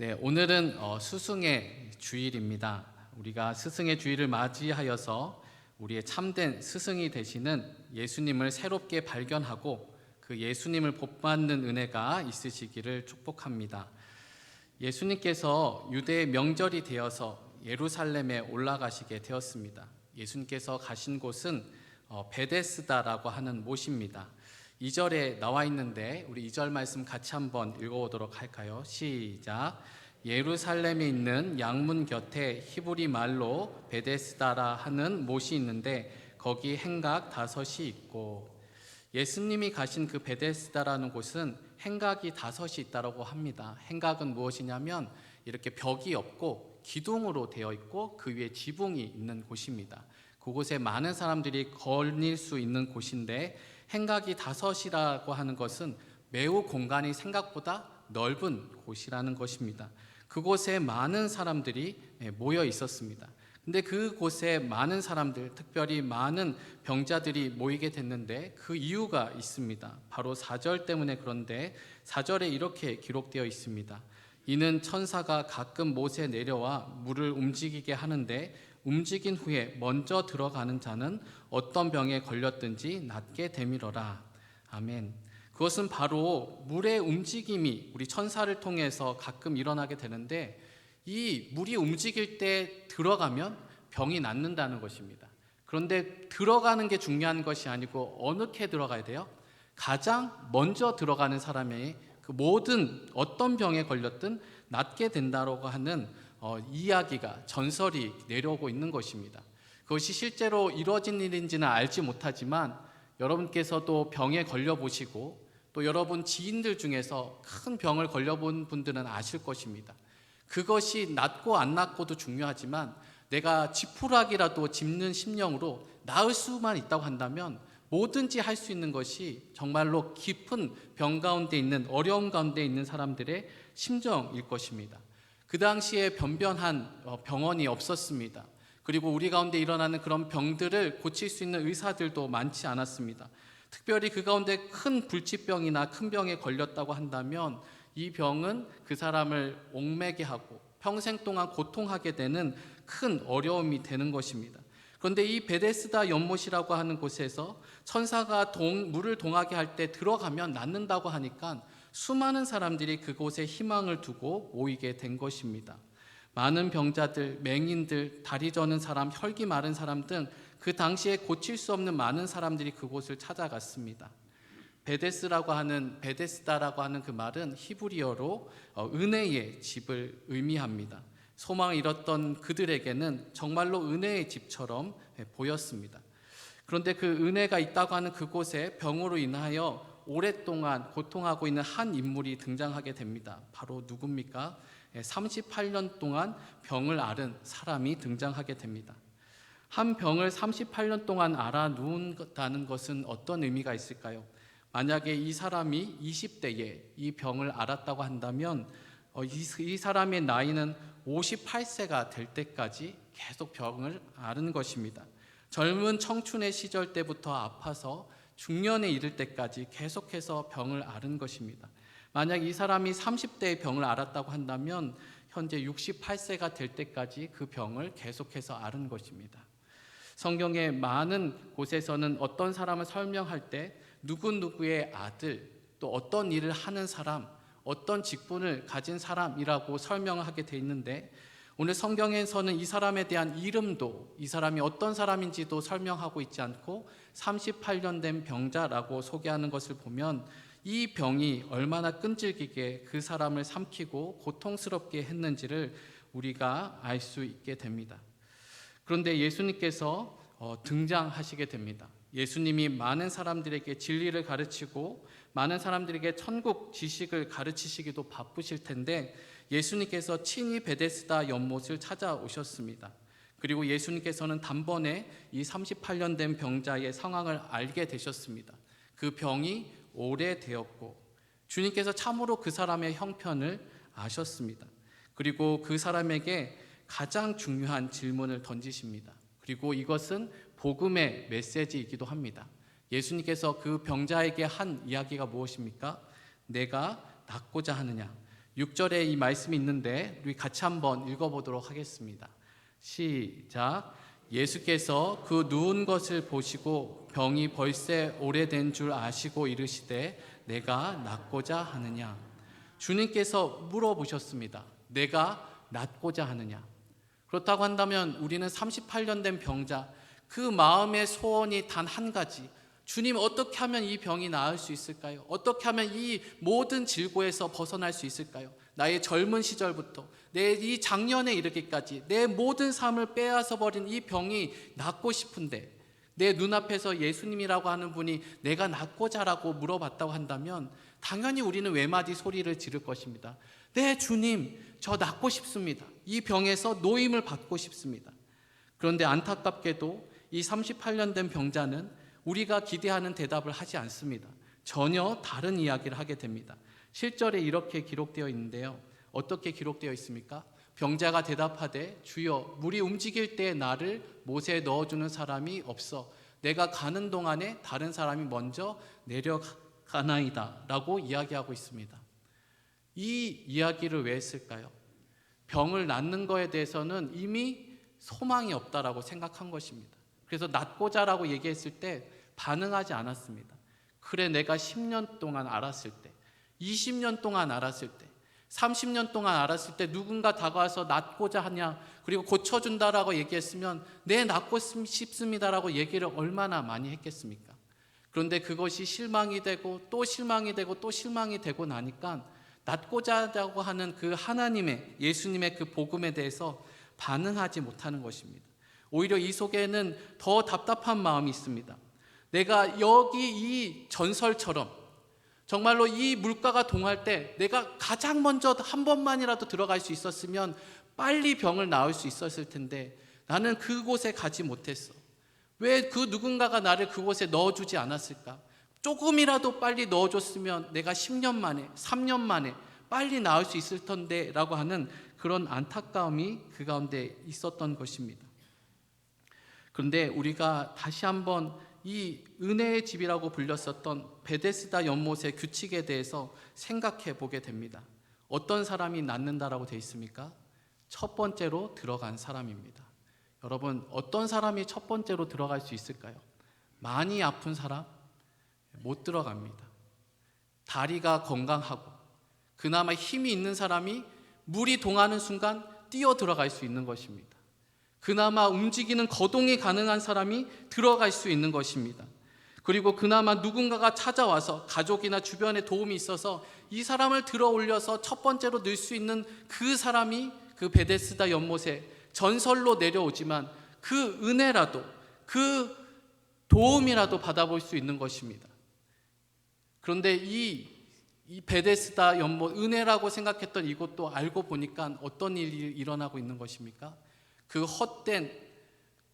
네, 오늘은 어, 스승의 주일입니다. 우리가 스승의 주일을 맞이하여서 우리의 참된 스승이 되시는 예수님을 새롭게 발견하고 그 예수님을 복받는 은혜가 있으시기를 축복합니다. 예수님께서 유대의 명절이 되어서 예루살렘에 올라가시게 되었습니다. 예수님께서 가신 곳은 어, 베데스다라고 하는 못입니다. 2절에 나와 있는데 우리 2절 말씀 같이 한번 읽어보도록 할까요? 시작. 예루살렘에 있는 양문 곁에 히브리 말로 베데스다라 하는 못이 있는데 거기 행각 다섯이 있고 예수님이 가신 그 베데스다라는 곳은 행각이 다섯이 있다라고 합니다. 행각은 무엇이냐면 이렇게 벽이 없고 기둥으로 되어 있고 그 위에 지붕이 있는 곳입니다. 그곳에 많은 사람들이 걸릴 수 있는 곳인데 행각이 다섯이라고 하는 것은 매우 공간이 생각보다 넓은 곳이라는 것입니다. 그곳에 많은 사람들이 예, 모여 있었습니다. 근데 그곳에 많은 사람들, 특별히 많은 병자들이 모이게 됐는데 그 이유가 있습니다. 바로 4절 때문에 그런데 4절에 이렇게 기록되어 있습니다. 이는 천사가 가끔 못에 내려와 물을 움직이게 하는데 움직인 후에 먼저 들어가는 자는 어떤 병에 걸렸든지 낫게 되밀어라. 아멘. 그것은 바로 물의 움직임이 우리 천사를 통해서 가끔 일어나게 되는데 이 물이 움직일 때 들어가면 병이 낫는다는 것입니다. 그런데 들어가는 게 중요한 것이 아니고 어느 게 들어가야 돼요? 가장 먼저 들어가는 사람의 그 모든 어떤 병에 걸렸든 낫게 된다고 하는 어, 이야기가 전설이 내려오고 있는 것입니다. 그것이 실제로 이루어진 일인지는 알지 못하지만 여러분께서도 병에 걸려 보시고 또 여러분 지인들 중에서 큰 병을 걸려 본 분들은 아실 것입니다. 그것이 낫고 안 낫고도 중요하지만 내가 지푸라기라도 짚는 심령으로 나을 수만 있다고 한다면 뭐든지 할 수 있는 것이 정말로 깊은 병 가운데 있는 어려움 가운데 있는 사람들의 심정일 것입니다. 그 당시에 변변한 어, 병원이 없었습니다. 그리고 우리 가운데 일어나는 그런 병들을 고칠 수 있는 의사들도 많지 않았습니다. 특별히 그 가운데 큰 불치병이나 큰 병에 걸렸다고 한다면 이 병은 그 사람을 옥매게 하고 평생 동안 고통하게 되는 큰 어려움이 되는 것입니다. 그런데 이 베데스다 연못이라고 하는 곳에서 천사가 동, 물을 동하게 할 때 들어가면 낫는다고 하니까 수많은 사람들이 그곳에 희망을 두고 모이게 된 것입니다. 많은 병자들, 맹인들, 다리 저는 사람, 혈기 마른 사람 등 그 당시에 고칠 수 없는 많은 사람들이 그곳을 찾아갔습니다. 베데스라고 하는 베데스다라고 하는 그 말은 히브리어로 어, 은혜의 집을 의미합니다. 소망을 잃었던 그들에게는 정말로 은혜의 집처럼 예, 보였습니다. 그런데 그 은혜가 있다고 하는 그곳에 병으로 인하여 오랫동안 고통하고 있는 한 인물이 등장하게 됩니다. 바로 누굽니까? 38년 동안 병을 앓은 사람이 등장하게 됩니다. 한 병을 38년 동안 알아 누운다는 것은 어떤 의미가 있을까요? 만약에 이 사람이 20대에 이 병을 앓았다고 한다면 어, 이 사람의 나이는 58세가 될 때까지 계속 병을 앓은 것입니다. 젊은 청춘의 시절 때부터 아파서 중년에 이를 때까지 계속해서 병을 앓은 것입니다. 만약 이 사람이 30대에 병을 앓았다고 한다면 현재 68세가 될 때까지 그 병을 계속해서 앓은 것입니다. 성경의 많은 곳에서는 어떤 사람을 설명할 때 누구누구의 아들, 또 어떤 일을 하는 사람, 어떤 직분을 가진 사람이라고 설명하게 돼 있는데 오늘 성경에서는 이 사람에 대한 이름도 이 사람이 어떤 사람인지도 설명하고 있지 않고 38년 된 병자라고 소개하는 것을 보면 이 병이 얼마나 끈질기게 그 사람을 삼키고 고통스럽게 했는지를 우리가 알 수 있게 됩니다. 그런데 예수님께서 어, 등장하시게 됩니다. 예수님이 많은 사람들에게 진리를 가르치고 많은 사람들에게 천국 지식을 가르치시기도 바쁘실 텐데 예수님께서 친히 베데스다 연못을 찾아오셨습니다. 그리고 예수님께서는 단번에 이 38년 된 병자의 상황을 알게 되셨습니다. 그 병이 오래되었고 주님께서 참으로 그 사람의 형편을 아셨습니다. 그리고 그 사람에게 가장 중요한 질문을 던지십니다. 그리고 이것은 복음의 메시지이기도 합니다. 예수님께서 그 병자에게 한 이야기가 무엇입니까? 내가 낫고자 하느냐? 6절에 이 말씀이 있는데 우리 같이 한번 읽어보도록 하겠습니다. 시작. 예수께서 그 누운 것을 보시고 병이 벌새 오래된 줄 아시고 이르시되 내가 낫고자 하느냐. 주님께서 물어보셨습니다. 내가 낫고자 하느냐. 그렇다고 한다면 우리는 38년 된 병자 그 마음의 소원이 단 한 가지. 주님 어떻게 하면 이 병이 나을 수 있을까요? 어떻게 하면 이 모든 질고에서 벗어날 수 있을까요? 나의 젊은 시절부터 내 이 작년에 이르기까지 내 모든 삶을 빼앗아 버린 이 병이 낫고 싶은데 내 눈앞에서 예수님이라고 하는 분이 내가 낫고자라고 물어봤다고 한다면 당연히 우리는 외마디 소리를 지를 것입니다. 네, 주님, 저 낫고 싶습니다. 이 병에서 노임을 받고 싶습니다. 그런데 안타깝게도 이 38년 된 병자는 우리가 기대하는 대답을 하지 않습니다. 전혀 다른 이야기를 하게 됩니다. 실절에 이렇게 기록되어 있는데요. 어떻게 기록되어 있습니까? 병자가 대답하되 주여 물이 움직일 때 나를 못에 넣어주는 사람이 없어 내가 가는 동안에 다른 사람이 먼저 내려가나이다 라고 이야기하고 있습니다. 이 이야기를 왜 했을까요? 병을 낫는 거에 대해서는 이미 소망이 없다라고 생각한 것입니다. 그래서 낫고자라고 얘기했을 때 반응하지 않았습니다. 그래 내가 10년 동안 알았을 때, 20년 동안 알았을 때, 30년 동안 알았을 때 누군가 다가와서 낫고자 하냐 그리고 고쳐준다라고 얘기했으면 네 낫고 싶습니다라고 얘기를 얼마나 많이 했겠습니까? 그런데 그것이 실망이 되고 또 실망이 되고 또 실망이 되고 나니까 낫고자 하고 하는 그 하나님의 예수님의 그 복음에 대해서 반응하지 못하는 것입니다. 오히려 이 속에는 더 답답한 마음이 있습니다. 내가 여기 이 전설처럼 정말로 이 물가가 동할 때 내가 가장 먼저 한 번만이라도 들어갈 수 있었으면 빨리 병을 나을 수 있었을 텐데 나는 그곳에 가지 못했어. 왜 그 누군가가 나를 그곳에 넣어주지 않았을까? 조금이라도 빨리 넣어줬으면 내가 10년 만에, 3년 만에 빨리 나을 수 있을 텐데 라고 하는 그런 안타까움이 그 가운데 있었던 것입니다. 그런데 우리가 다시 한번 이 은혜의 집이라고 불렸었던 베데스다 연못의 규칙에 대해서 생각해 보게 됩니다. 어떤 사람이 낫는다라고 돼 있습니까? 첫 번째로 들어간 사람입니다. 여러분, 어떤 사람이 첫 번째로 들어갈 수 있을까요? 많이 아픈 사람 못 들어갑니다. 다리가 건강하고 그나마 힘이 있는 사람이 물이 동하는 순간 뛰어 들어갈 수 있는 것입니다. 그나마 움직이는 거동이 가능한 사람이 들어갈 수 있는 것입니다. 그리고 그나마 누군가가 찾아와서 가족이나 주변에 도움이 있어서 이 사람을 들어 올려서 첫 번째로 늘수 있는 그 사람이 그 베데스다 연못에 전설로 내려오지만 그 은혜라도 그 도움이라도 받아볼 수 있는 것입니다. 그런데 이, 이 베데스다 연못 은혜라고 생각했던 이것도 알고 보니까 어떤 일이 일어나고 있는 것입니까? 그 헛된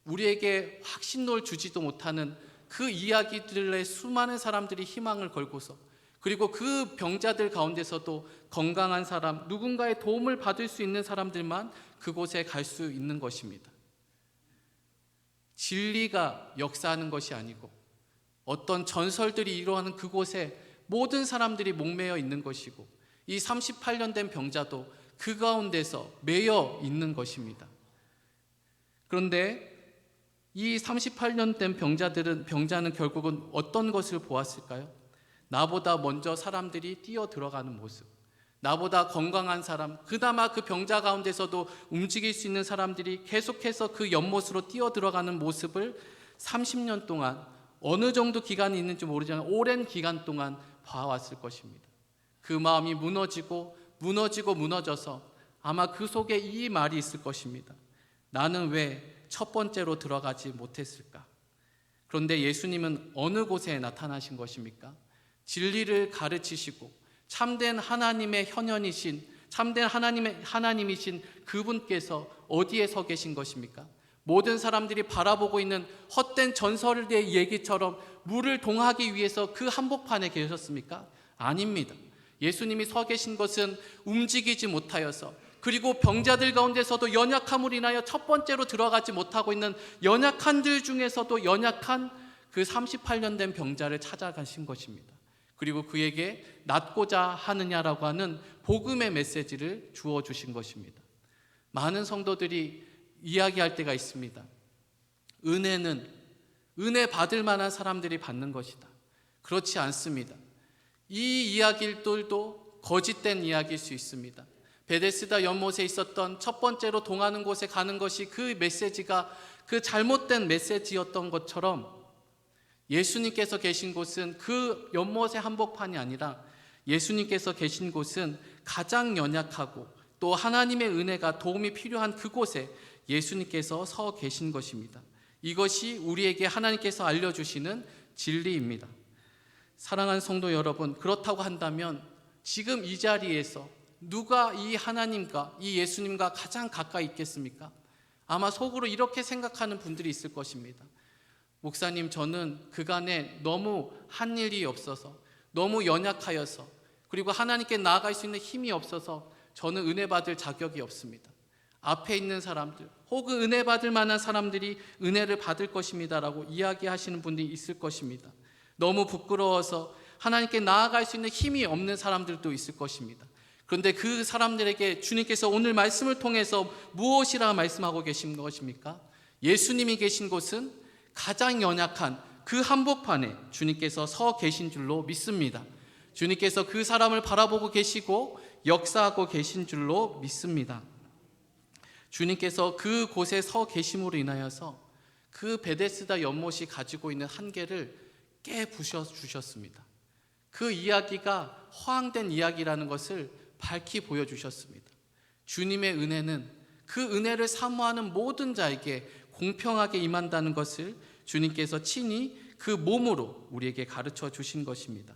우리에게 확신을 주지도 못하는 그 이야기들의 수많은 사람들이 희망을 걸고서 그리고 그 병자들 가운데서도 건강한 사람, 누군가의 도움을 받을 수 있는 사람들만 그곳에 갈 수 있는 것입니다. 진리가 역사하는 것이 아니고 어떤 전설들이 이루어하는 그곳에 모든 사람들이 목매여 있는 것이고 이 38년 된 병자도 그 가운데서 매여 있는 것입니다. 그런데 이 38년 된 병자들은 병자는 결국은 어떤 것을 보았을까요? 나보다 먼저 사람들이 뛰어 들어가는 모습. 나보다 건강한 사람, 그나마 그 병자 가운데서도 움직일 수 있는 사람들이 계속해서 그 연못으로 뛰어 들어가는 모습을 30년 동안 어느 정도 기간이 있는지 모르지만 오랜 기간 동안 봐왔을 것입니다. 그 마음이 무너지고 무너지고 무너져서 아마 그 속에 이 말이 있을 것입니다. 나는 왜 첫 번째로 들어가지 못했을까? 그런데 예수님은 어느 곳에 나타나신 것입니까? 진리를 가르치시고 참된 하나님의 현현이신 참된 하나님의 하나님이신 그분께서 어디에 서 계신 것입니까? 모든 사람들이 바라보고 있는 헛된 전설의 얘기처럼 물을 동하기 위해서 그 한복판에 계셨습니까? 아닙니다. 예수님이 서 계신 것은 움직이지 못하여서 그리고 병자들 가운데서도 연약함을 인하여 첫 번째로 들어가지 못하고 있는 연약한들 중에서도 연약한 그 38년 된 병자를 찾아가신 것입니다. 그리고 그에게 낫고자 하느냐라고 하는 복음의 메시지를 주어 주신 것입니다. 많은 성도들이 이야기할 때가 있습니다. 은혜는 은혜 받을 만한 사람들이 받는 것이다. 그렇지 않습니다. 이 이야기들도 거짓된 이야기일 수 있습니다. 베데스다 연못에 있었던 첫 번째로 동하는 곳에 가는 것이 그 메시지가 그 잘못된 메시지였던 것처럼 예수님께서 계신 곳은 그 연못의 한복판이 아니라 예수님께서 계신 곳은 가장 연약하고 또 하나님의 은혜가 도움이 필요한 그곳에 예수님께서 서 계신 것입니다. 이것이 우리에게 하나님께서 알려주시는 진리입니다. 사랑하는 성도 여러분, 그렇다고 한다면 지금 이 자리에서 누가 이 하나님과 이 예수님과 가장 가까이 있겠습니까? 아마 속으로 이렇게 생각하는 분들이 있을 것입니다. 목사님, 저는 그간에 너무 한 일이 없어서, 너무 연약하여서, 그리고 하나님께 나아갈 수 있는 힘이 없어서 저는 은혜 받을 자격이 없습니다. 앞에 있는 사람들, 혹은 은혜 받을 만한 사람들이 은혜를 받을 것입니다라고 이야기하시는 분들이 있을 것입니다. 너무 부끄러워서 하나님께 나아갈 수 있는 힘이 없는 사람들도 있을 것입니다. 그런데 그 사람들에게 주님께서 오늘 말씀을 통해서 무엇이라 말씀하고 계신 것입니까? 예수님이 계신 곳은 가장 연약한 그 한복판에 주님께서 서 계신 줄로 믿습니다. 주님께서 그 사람을 바라보고 계시고 역사하고 계신 줄로 믿습니다. 주님께서 그 곳에 서 계심으로 인하여서 그 베데스다 연못이 가지고 있는 한계를 깨 부셔 주셨습니다. 그 이야기가 허황된 이야기라는 것을 밝히 보여주셨습니다. 주님의 은혜는 그 은혜를 사모하는 모든 자에게 공평하게 임한다는 것을 주님께서 친히 그 몸으로 우리에게 가르쳐 주신 것입니다.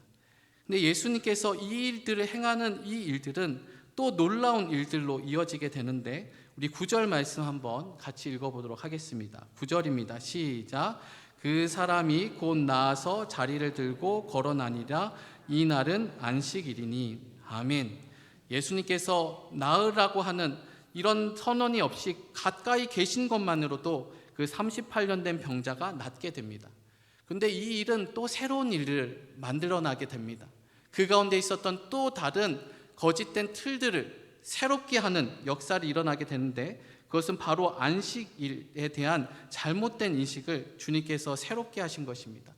근데 예수님께서 이 일들을 행하는 이 일들은 또 놀라운 일들로 이어지게 되는데 우리 구절 말씀 한번 같이 읽어보도록 하겠습니다. 구절입니다. 시작. 그 사람이 곧 나아서 자리를 들고 걸어나니라 이 날은 안식일이니 아멘. 예수님께서 나으라고 하는 이런 선언이 없이 가까이 계신 것만으로도 그 38년 된 병자가 낫게 됩니다. 근데 이 일은 또 새로운 일을 만들어 나게 됩니다. 그 가운데 있었던 또 다른 거짓된 틀들을 새롭게 하는 역사를 일어나게 되는데 그것은 바로 안식일에 대한 잘못된 인식을 주님께서 새롭게 하신 것입니다.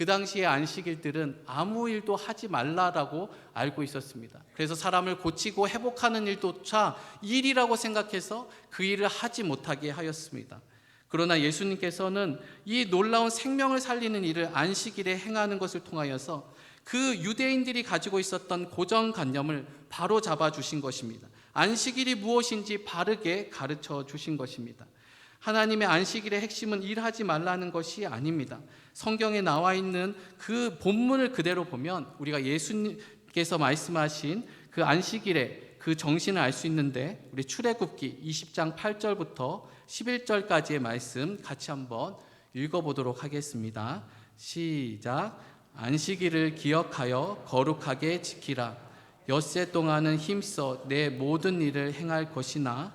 그 당시의 안식일들은 아무 일도 하지 말라라고 알고 있었습니다. 그래서 사람을 고치고 회복하는 일조차 일이라고 생각해서 그 일을 하지 못하게 하였습니다. 그러나 예수님께서는 이 놀라운 생명을 살리는 일을 안식일에 행하는 것을 통하여서 그 유대인들이 가지고 있었던 고정관념을 바로 잡아 주신 것입니다. 안식일이 무엇인지 바르게 가르쳐 주신 것입니다. 하나님의 안식일의 핵심은 일하지 말라는 것이 아닙니다. 성경에 나와 있는 그 본문을 그대로 보면 우리가 예수님께서 말씀하신 그 안식일의 그 정신을 알 수 있는데 우리 출애굽기 20장 8절부터 11절까지의 말씀 같이 한번 읽어 보도록 하겠습니다. 시작. 안식일을 기억하여 거룩하게 지키라. 엿새 동안은 힘써 내 모든 일을 행할 것이나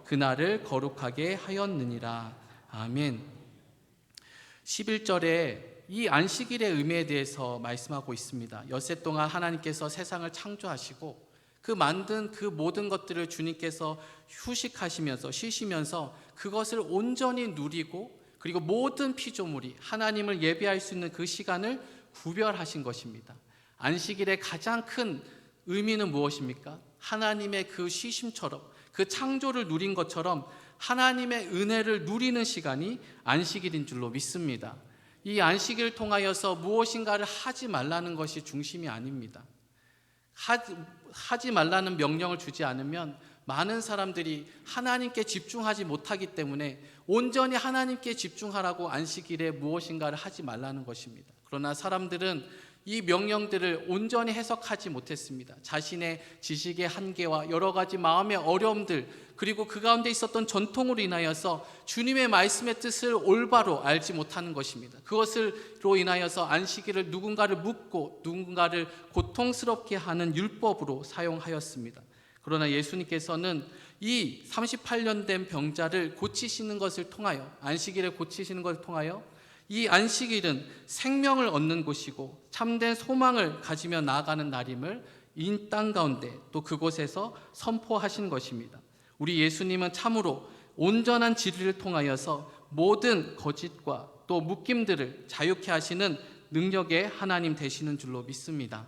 그날을 거룩하게 하였느니라 아멘 11절에 이 안식일의 의미에 대해서 말씀하고 있습니다. 엿새 동안 하나님께서 세상을 창조하시고 그 만든 그 모든 것들을 주님께서 휴식하시면서 쉬시면서 그것을 온전히 누리고 그리고 모든 피조물이 하나님을 예배할 수 있는 그 시간을 구별하신 것입니다. 안식일의 가장 큰 의미는 무엇입니까? 하나님의 그 쉬심처럼 그 창조를 누린 것처럼 하나님의 은혜를 누리는 시간이 안식일인 줄로 믿습니다. 이 안식일을 통하여서 무엇인가를 하지 말라는 것이 중심이 아닙니다. 하지, 말라는 명령을 주지 않으면 많은 사람들이 하나님께 집중하지 못하기 때문에 온전히 하나님께 집중하라고 안식일에 무엇인가를 하지 말라는 것입니다. 그러나 사람들은 이 명령들을 온전히 해석하지 못했습니다. 자신의 지식의 한계와 여러 가지 마음의 어려움들 그리고 그 가운데 있었던 전통으로 인하여서 주님의 말씀의 뜻을 올바로 알지 못하는 것입니다. 그것을로 인하여서 안식일을 누군가를 묻고 누군가를 고통스럽게 하는 율법으로 사용하였습니다. 그러나 예수님께서는 이 38년 된 병자를 고치시는 것을 통하여 안식일을 고치시는 것을 통하여 이 안식일은 생명을 얻는 곳이고 참된 소망을 가지며 나아가는 날임을 이땅 가운데 또 그곳에서 선포하신 것입니다. 우리 예수님은 참으로 온전한 진리를 통하여서 모든 거짓과 또 묶임들을 자유케 하시는 능력의 하나님 되시는 줄로 믿습니다.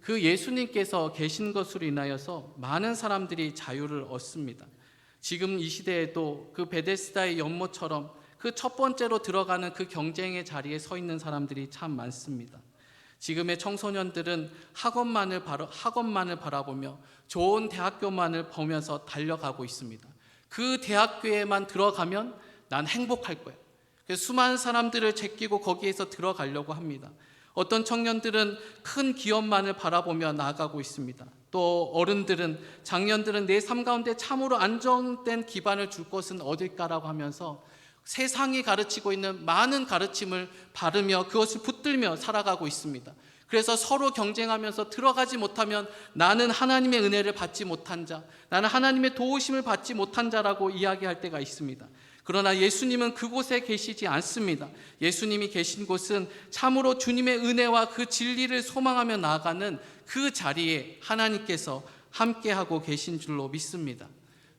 그 예수님께서 계신 것으로 인하여서 많은 사람들이 자유를 얻습니다. 지금 이 시대에도 그 베데스다의 연못처럼 그 첫 번째로 들어가는 그 경쟁의 자리에 서 있는 사람들이 참 많습니다. 지금의 청소년들은 학원만을 바라, 학원만을 바라보며 좋은 대학교만을 보면서 달려가고 있습니다. 그 대학교에만 들어가면 난 행복할 거야. 수많은 사람들을 제끼고 거기에서 들어가려고 합니다. 어떤 청년들은 큰 기업만을 바라보며 나아가고 있습니다. 또 어른들은 장년들은 내 삶 가운데 참으로 안정된 기반을 줄 것은 어딜까라고 하면서 세상이 가르치고 있는 많은 가르침을 바르며 그것을 붙들며 살아가고 있습니다. 그래서 서로 경쟁하면서 들어가지 못하면 나는 하나님의 은혜를 받지 못한 자, 나는 하나님의 도우심을 받지 못한 자라고 이야기할 때가 있습니다. 그러나 예수님은 그곳에 계시지 않습니다. 예수님이 계신 곳은 참으로 주님의 은혜와 그 진리를 소망하며 나아가는 그 자리에 하나님께서 함께하고 계신 줄로 믿습니다.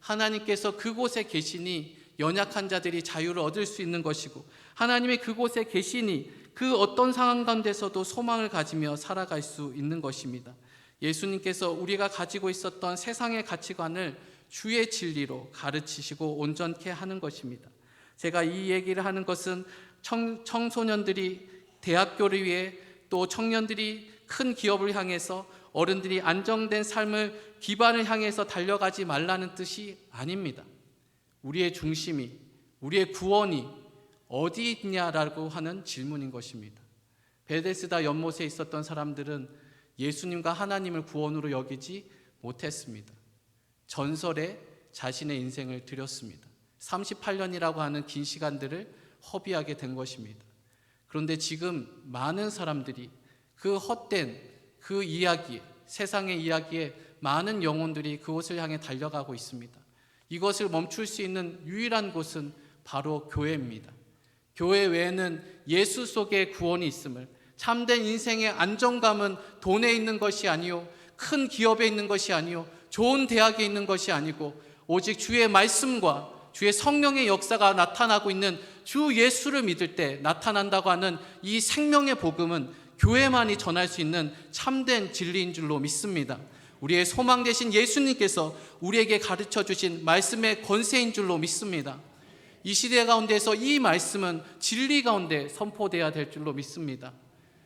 하나님께서 그곳에 계시니 연약한 자들이 자유를 얻을 수 있는 것이고 하나님의 그곳에 계시니 그 어떤 상황 가운데서도 소망을 가지며 살아갈 수 있는 것입니다. 예수님께서 우리가 가지고 있었던 세상의 가치관을 주의 진리로 가르치시고 온전케 하는 것입니다. 제가 이 얘기를 하는 것은 청, 청소년들이 대학교를 위해 또 청년들이 큰 기업을 향해서 어른들이 안정된 삶을 기반을 향해서 달려가지 말라는 뜻이 아닙니다. 우리의 중심이 우리의 구원이 어디 있냐라고 하는 질문인 것입니다. 베데스다 연못에 있었던 사람들은 예수님과 하나님을 구원으로 여기지 못했습니다. 전설에 자신의 인생을 드렸습니다. 38년이라고 하는 긴 시간들을 허비하게 된 것입니다. 그런데 지금 많은 사람들이 그 헛된 그 이야기, 세상의 이야기에 많은 영혼들이 그곳을 향해 달려가고 있습니다. 이것을 멈출 수 있는 유일한 곳은 바로 교회입니다. 교회 외에는 예수 속에 구원이 있음을 참된 인생의 안정감은 돈에 있는 것이 아니요 큰 기업에 있는 것이 아니요 좋은 대학에 있는 것이 아니고 오직 주의 말씀과 주의 성령의 역사가 나타나고 있는 주 예수를 믿을 때 나타난다고 하는 이 생명의 복음은 교회만이 전할 수 있는 참된 진리인 줄로 믿습니다. 우리의 소망 되신 예수님께서 우리에게 가르쳐 주신 말씀의 권세인 줄로 믿습니다. 이 시대 가운데서 이 말씀은 진리 가운데 선포돼야 될 줄로 믿습니다.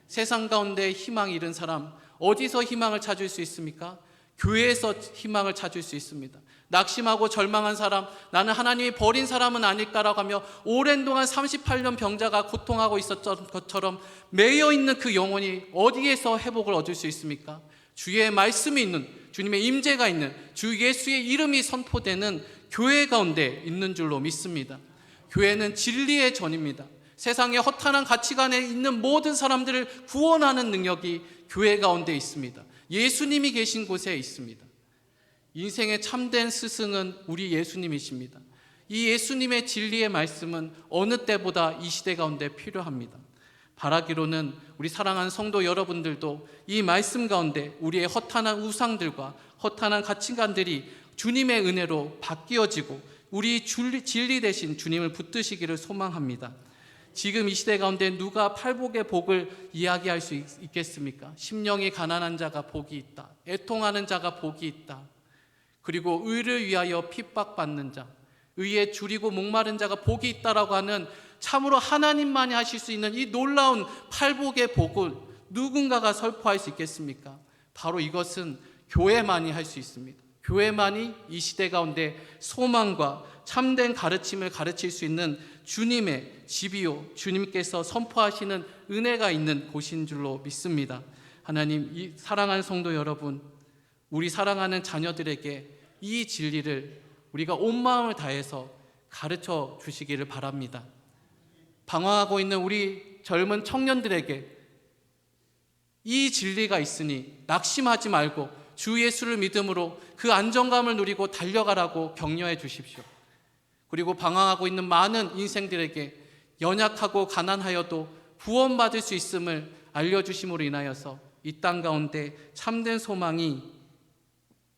세상 가운데 희망 잃은 사람 어디서 희망을 찾을 수 있습니까? 교회에서 희망을 찾을 수 있습니다. 낙심하고 절망한 사람, 나는 하나님이 버린 사람은 아닐까라고 하며 오랜 동안 38년 병자가 고통하고 있었던 것처럼 매여 있는 그 영혼이 어디에서 회복을 얻을 수 있습니까? 주의 말씀이 있는 주님의 임재가 있는 주 예수의 이름이 선포되는 교회 가운데 있는 줄로 믿습니다. 교회는 진리의 전입니다. 세상의 허탄한 가치관에 있는 모든 사람들을 구원하는 능력이 교회 가운데 있습니다. 예수님이 계신 곳에 있습니다. 인생의 참된 스승은 우리 예수님이십니다. 이 예수님의 진리의 말씀은 어느 때보다 이 시대 가운데 필요합니다. 바라기로는 우리 사랑하는 성도 여러분들도 이 말씀 가운데 우리의 허탄한 우상들과 허탄한 가치관들이 주님의 은혜로 바뀌어지고 우리 진리 대신 주님을 붙드시기를 소망합니다. 지금 이 시대 가운데 누가 팔복의 복을 이야기할 수 있겠습니까? 심령이 가난한 자가 복이 있다. 애통하는 자가 복이 있다. 그리고 의를 위하여 핍박받는 자, 의에 줄이고 목마른 자가 복이 있다라고 하는 참으로 하나님만이 하실 수 있는 이 놀라운 팔복의 복을 누군가가 설포할 수 있겠습니까? 바로 이것은 교회만이 할 수 있습니다. 교회만이 이 시대 가운데 소망과 참된 가르침을 가르칠 수 있는 주님의 집이요 주님께서 선포하시는 은혜가 있는 곳인 줄로 믿습니다. 하나님 이 사랑하는 성도 여러분 우리 사랑하는 자녀들에게 이 진리를 우리가 온 마음을 다해서 가르쳐 주시기를 바랍니다. 방황하고 있는 우리 젊은 청년들에게 이 진리가 있으니 낙심하지 말고 주 예수를 믿음으로 그 안정감을 누리고 달려가라고 격려해 주십시오. 그리고 방황하고 있는 많은 인생들에게 연약하고 가난하여도 구원받을 수 있음을 알려주심으로 인하여서 이 땅 가운데 참된 소망이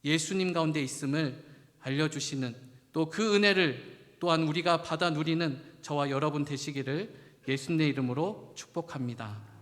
예수님 가운데 있음을 알려주시는 또 그 은혜를 또한 우리가 받아 누리는 저와 여러분 되시기를 예수님의 이름으로 축복합니다.